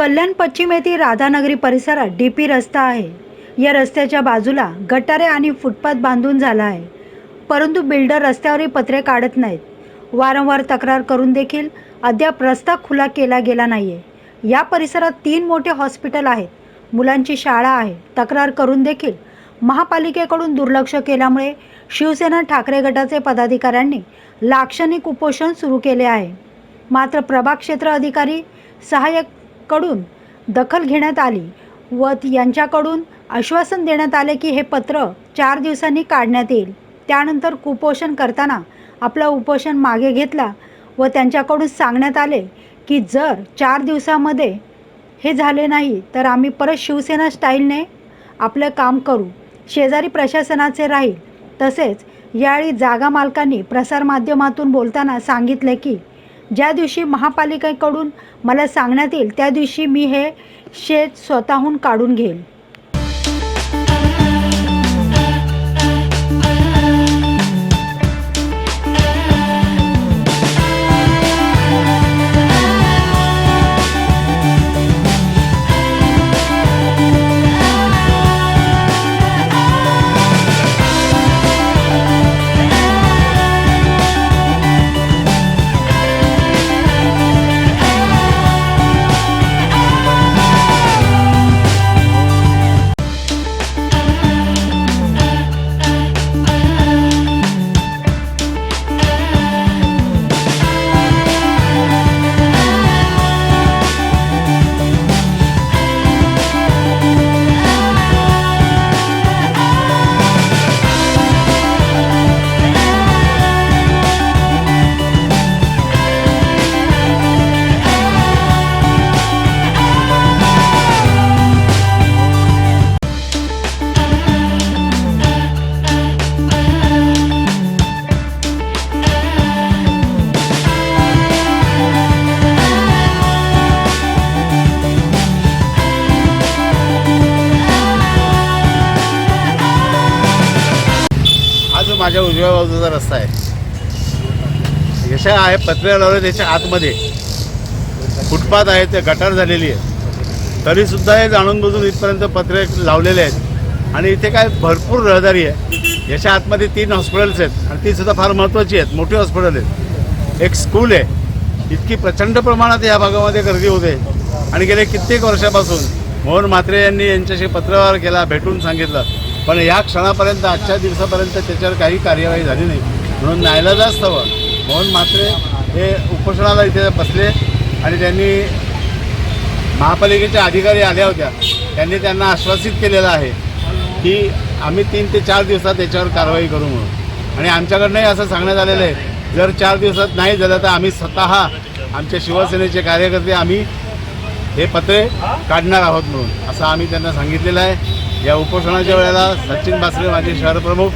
कल्याण पश्चिम येथील राधानगरी परिसरात डी पी रस्ता आहे. या रस्त्याच्या बाजूला गटारे आणि फुटपाथ बांधून झाला आहे. परंतु बिल्डर रस्त्यावरील पत्रे काढत नाहीत. वारंवार तक्रार करून देखील अद्याप रस्ता खुला केला गेला नाही आहे या परिसरात तीन मोठे हॉस्पिटल आहेत. मुलांची शाळा आहे. तक्रार करून देखील महापालिकेकडून दुर्लक्ष केल्यामुळे शिवसेना ठाकरे गटाचे पदाधिकाऱ्यांनी लाक्षणिक उपोषण सुरू केले आहे. मात्र प्रभाग क्षेत्र अधिकारी कडून दखल घेण्यात आली व यांच्याकडून आश्वासन देण्यात आले की हे पत्र चार दिवसांनी काढण्यात येईल. त्यानंतर कुपोषण करताना आपलं उपोषण मागे घेतला व त्यांच्याकडून सांगण्यात आले की जर चार दिवसामध्ये हे झाले नाही तर आम्ही परत शिवसेना स्टाईलने आपलं काम करू. शेजारी प्रशासनाचे राहील. तसेच यावेळी जागा मालकांनी प्रसारमाध्यमातून बोलताना सांगितले की ज्या दिवशी महापालिकेकडून मला सांगण्यात येईल त्या दिवशी मी हे शेत स्वतःहून काढून घेईल. माझ्या उजव्या बाजूचा रस्ता आहे. यशा आहे पत्रे लावले त्याच्या आतमध्ये. फुटपाथ आहे ते गटार झालेली आहे. तरीसुद्धा हे जाणून बुजून इथपर्यंत पत्रे लावलेले आहेत. आणि इथे काय भरपूर रहदारी आहे. याच्या आतमध्ये तीन हॉस्पिटल्स आहेत आणि ती सुद्धा फार महत्त्वाची आहेत. मोठी हॉस्पिटल आहेत. एक स्कूल आहे. इतकी प्रचंड प्रमाणात या भागामध्ये गर्दी होते. आणि गेले कित्येक वर्षापासून मोहन म्हात्रे यांनी यांच्याशी पत्रव्यवहार केला भेटून सांगितलं. पण या क्षणापर्यंत आजच्या दिवसापर्यंत त्याच्यावर काही कार्यवाही झाली नाही. म्हणून नाईलाजास्तव मोहन म्हात्रे हे उपोषणाला इथे बसले आणि त्यांनी महापालिकेच्या अधिकारी आल्या होत्या. त्यांनी त्यांना आश्वासित केलेलं आहे की आम्ही तीन ते चार दिवसात त्याच्यावर कारवाई करू म्हणून. आणि आमच्याकडनंही असं सांगण्यात आलेलं आहे जर चार दिवसात नाही झालं तर आम्ही स्वतः आमच्या शिवसेनेचे कार्यकर्ते आम्ही हे पत्रे काढणार आहोत म्हणून. असं आम्ही त्यांना सांगितलेलं आहे. या उपोषणाच्या वेळेला सचिन बासरे माझे शहरप्रमुख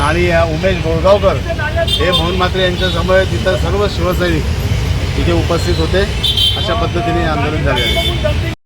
आणि उमेश गोळगावकर हे मोहन म्हात्रे यांच्यासमोर तिथं सर्व शिवसैनिक तिथे उपस्थित होते. अशा पद्धतीने आंदोलन झाले